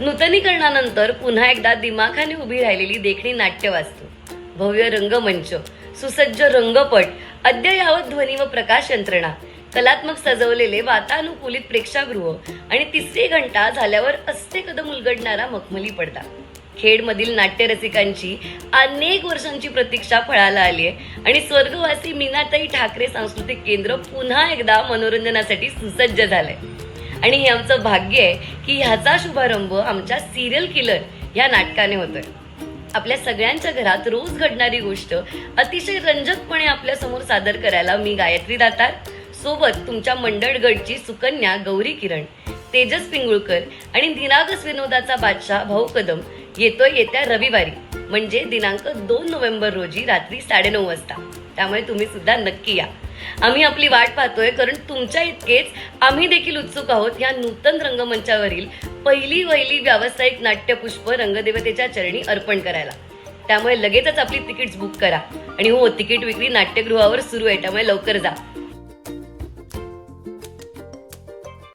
नूतनीकरणानंतर पुन्हा एकदा दिमाखाने उभी राहिलेली देखणी नाट्यवास्तू भव्य रंगमंच सुसज्ज रंगपट अद्ययावत ध्वनी व प्रकाश यंत्रणा कलात्मक सजवलेले वातानुकूलित प्रेक्षागृह आणि तिसरी घंटा झाल्यावर अस्ते कदम उलगडणारा मखमली पडदा. खेडमधील नाट्यरसिकांची अनेक वर्षांची प्रतीक्षा फळाला आली आहे आणि स्वर्गवासी मीनाताई ठाकरे सांस्कृतिक केंद्र पुन्हा एकदा मनोरंजनासाठी सुसज्ज झालंय. आणि हे आमचं भाग्य आहे की ह्याचा शुभारंभ आमच्या सिरियल किलर या नाटकाने होतोय. आपल्या सगळ्यांच्या घरात रोज घडणारी गोष्ट अतिशय रंजकपणे आपल्यासमोर सादर करायला मी गायत्री दातार. सोबत तुमच्या मंडळगडची सुकन्या गौरी किरण तेजस पिंगुळकर आणि दिनागस विनोदाचा बादशाह भाऊ कदम येतोय येत्या रविवारी म्हणजे दिनांक दोन नोव्हेंबर रोजी रात्री साडेनऊ वाजता. त्यामुळे तुम्ही सुद्धा नक्की या. आम्ही आपली वाट पाहतोय कारण तुमच्या इतकेच आम्ही देखील उत्सुक आहोत या नूतन रंगमंचावरील पहिली वहिली व्यावसायिक नाट्यपुष्प रंगदेवतेच्या चरणी अर्पण करायला. त्यामुळे लगेचच आपली तिकीट्स बुक करा. आणि हो तिकीट विक्री नाट्यगृहावर सुरू आहे त्यामुळे लवकर जा.